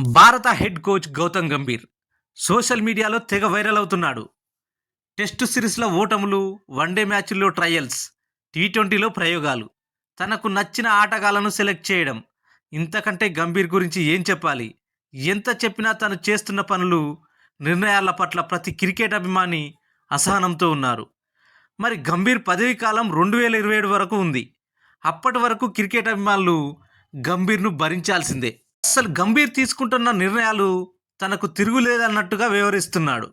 భారత head coach Gautam Gambhir social మీడియాలో తెగ వైరల్ అవుతున్నాడు. టెస్టు సిరీస్లో ఓటములు వన్డే మ్యాచ్ల్లో ట్రయల్స్ టీ ట్వంటీలో ప్రయోగాలు. తనకు నచ్చిన ఆటగాళ్ళను సెలెక్ట్ చేయడం. ఇంతకంటే గంభీర్ గురించి ఏం చెప్పాలి? ఎంత చెప్పినా తను చేస్తున్న పనులు నిర్ణయాల పట్ల ప్రతి క్రికెట్ అభిమాని అసహనంతో ఉన్నారు. మరి గంభీర్ పదవీ కాలం రెండు వేల ఇరవై ఏడు వరకు ఉంది. అప్పటి వరకు క్రికెట్ అభిమానులు గంభీర్ను భరించాల్సిందే. అసలు గంభీర్ తీసుకుంటున్న నిర్ణయాలు తనకు తిరుగులేదన్నట్టుగా వివరిస్తున్నాడు.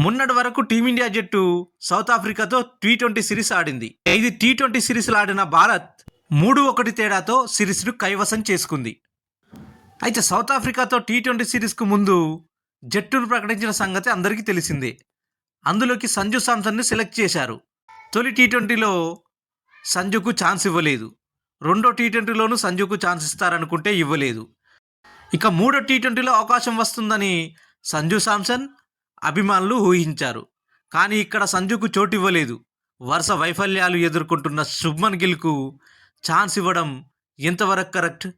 మొన్నటి వరకు టీమిండియా జట్టు సౌత్ ఆఫ్రికాతో టీ ట్వంటీ సిరీస్ ఆడింది. ఐదు టీ ట్వంటీ సిరీస్లు ఆడిన భారత్ మూడు ఒకటి తేడాతో సిరీస్ను కైవసం చేసుకుంది. అయితే సౌత్ ఆఫ్రికాతో టీ ట్వంటీ సిరీస్కు ముందు జట్టును ప్రకటించిన సంగతి అందరికీ తెలిసిందే. అందులోకి సంజు సామ్సన్ని సెలెక్ట్ చేశారు. తొలి టీ ట్వంటీలో సంజుకు ఛాన్స్ ఇవ్వలేదు. రెండో టీ ట్వంటీలోనూ సంజుకు ఛాన్స్ ఇస్తారనుకుంటే ఇవ్వలేదు. ఇక మూడో టీ ట్వంటీలో అవకాశం వస్తుందని సంజు సామ్సన్ అభిమానులు ఊహించారు. కానీ ఇక్కడ సంజుకు చోటు ఇవ్వలేదు వరుస వైఫల్యాలు ఎదుర్కొంటున్న శుభ్మన్ గిల్కు ఛాన్స్ ఇవ్వడం ఎంతవరకు కరెక్ట్?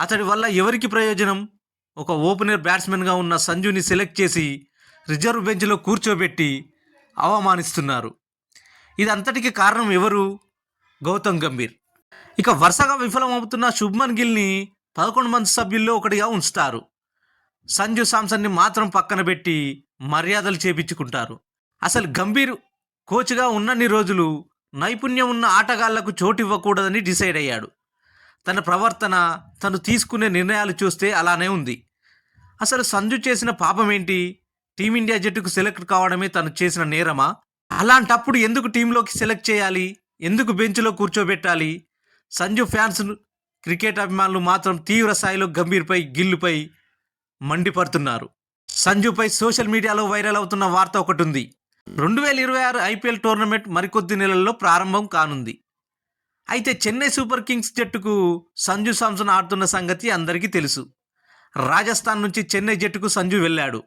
అతడి వల్ల ఎవరికి ప్రయోజనం? ఒక ఓపెనర్ బ్యాట్స్మెన్గా ఉన్న సంజుని సెలెక్ట్ చేసి రిజర్వ్ బెంచ్లో కూర్చోబెట్టి అవమానిస్తున్నారు. ఇదంతటికి కారణం ఎవరు? గౌతమ్ గంభీర్. ఇక వరుసగా విఫలమవుతున్న శుభ్మన్ గిల్ని పదకొండు మంది సభ్యుల్లో ఒకటిగా ఉంచుతారు. సంజు సామ్సన్ని మాత్రం పక్కన పెట్టి మర్యాదలు చేపించుకుంటారు. అసలు గంభీర్ కోచ్గా ఉన్నన్ని రోజులు నైపుణ్యం ఉన్న ఆటగాళ్ళకు చోటు ఇవ్వకూడదని డిసైడ్ అయ్యాడు. తన ప్రవర్తన తను తీసుకునే నిర్ణయాలు చూస్తే అలానే ఉంది. అసలు సంజు చేసిన పాపం ఏంటి టీమిండియా జట్టుకు సెలెక్ట్ కావడమే తను చేసిన నేరమా? అలాంటప్పుడు ఎందుకు టీంలోకి సెలెక్ట్ చేయాలి? ఎందుకు బెంచ్లో కూర్చోబెట్టాలి? సంజు ఫ్యాన్స్ క్రికెట్ అభిమానులు మాత్రం తీవ్ర స్థాయిలో గంభీర్పై గిల్లుపై మండిపడుతున్నారు. సంజుపై సోషల్ మీడియాలో వైరల్ అవుతున్న వార్త ఒకటి ఉంది రెండు వేల ఇరవై ఆరు ఐపీఎల్ టోర్నమెంట్ మరికొద్ది నెలల్లో ప్రారంభం కానుంది. అయితే చెన్నై సూపర్ కింగ్స్ జట్టుకు సంజు సాంసన్ ఆడుతున్న సంగతి అందరికీ తెలుసు. రాజస్థాన్ నుంచి చెన్నై జట్టుకు సంజు వెళ్ళాడు.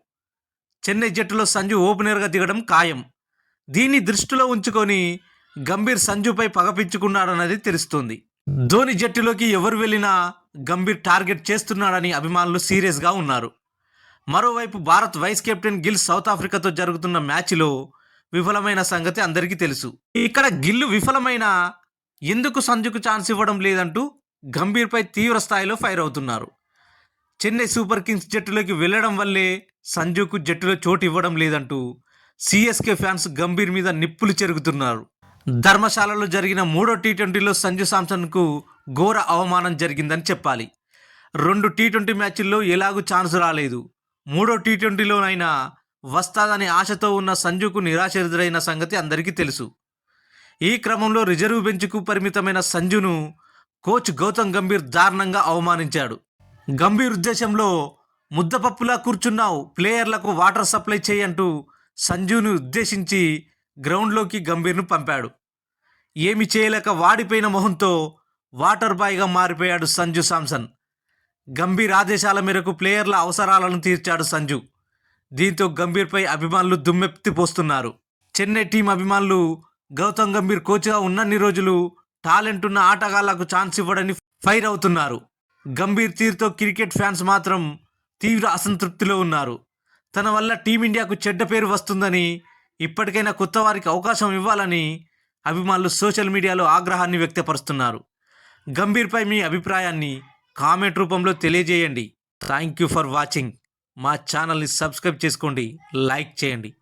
చెన్నై జట్టులో సంజు ఓపెనర్గా దిగడం ఖాయం. దీన్ని దృష్టిలో ఉంచుకొని గంభీర్ సంజుపై పగపించుకున్నాడన్నది తెలుస్తుంది. ధోని జట్టులోకి ఎవరు వెళ్ళినా గంభీర్ టార్గెట్ చేస్తున్నాడని అభిమానులు సీరియస్గా ఉన్నారు. మరోవైపు Bharat vice captain Gill south ఆఫ్రికాతో జరుగుతున్న మ్యాచ్లో విఫలమైన సంగతి అందరికీ తెలుసు. ఇక్కడ గిల్లు విఫలమైన ఎందుకు సంజుకు ఛాన్స్ ఇవ్వడం లేదంటూ గంభీర్పై తీవ్ర స్థాయిలో ఫైర్ అవుతున్నారు. చెన్నై సూపర్ కింగ్స్ జట్టులోకి వెళ్ళడం వల్లే సంజుకు జట్టులో చోటు ఇవ్వడం లేదంటూ సిఎస్కే ఫ్యాన్స్ గంభీర్ మీద నిప్పులు చెరుగుతున్నారు. ధర్మశాలలో జరిగిన మూడో టీ ట్వంటీలో సంజు సామ్సన్కు ఘోర అవమానం జరిగిందని చెప్పాలి. రెండు టీ ట్వంటీ మ్యాచ్ల్లో ఎలాగూ ఛాన్స్ రాలేదు. మూడో టీ ట్వంటీలోనైనా వస్తాదని ఆశతో ఉన్న సంజుకు నిరాశ ఎదురైన సంగతి అందరికీ తెలుసు. ఈ క్రమంలో రిజర్వ్ బెంచ్కు పరిమితమైన సంజును కోచ్ గౌతమ్ గంభీర్ దారుణంగా అవమానించాడు. గంభీర్ ఉద్దేశంలో ముద్దపప్పులా కూర్చున్నావు ప్లేయర్లకు వాటర్ సప్లై చేయంటూ సంజును ఉద్దేశించి గ్రౌండ్లోకి గంభీర్ను పంపాడు. ఏమి చేయలేక వాడిపోయిన మొహంతో వాటర్ బాయ్గా మారిపోయాడు సంజు సామ్సన్. గంభీర్ ఆదేశాల మేరకు ప్లేయర్ల అవసరాలను తీర్చాడు సంజు. దీంతో గంభీర్పై అభిమానులు దుమ్మెత్తిపోస్తున్నారు చెన్నై టీం అభిమానులు గౌతమ్ గంభీర్ కోచ్గా ఉన్నన్ని రోజులు టాలెంట్ ఉన్న ఆటగాళ్ళకు ఛాన్స్ ఇవ్వడని ఫైర్ అవుతున్నారు. గంభీర్ తీరుతో క్రికెట్ ఫ్యాన్స్ మాత్రం తీవ్ర అసంతృప్తిలో ఉన్నారు. తన వల్ల టీమిండియాకు చెడ్డ పేరు వస్తుందని ఇప్పటికైనా కొత్త వారికి అవకాశం ఇవ్వాలని అభిమానులు సోషల్ మీడియాలో ఆగ్రహాన్ని వ్యక్తపరుస్తున్నారు. గంభీర్పై మీ అభిప్రాయాన్ని కామెంట్ రూపంలో తెలియజేయండి. థ్యాంక్ యూ ఫర్ వాచింగ్ మా ఛానల్ని సబ్స్క్రైబ్ చేసుకోండి. లైక్ చేయండి.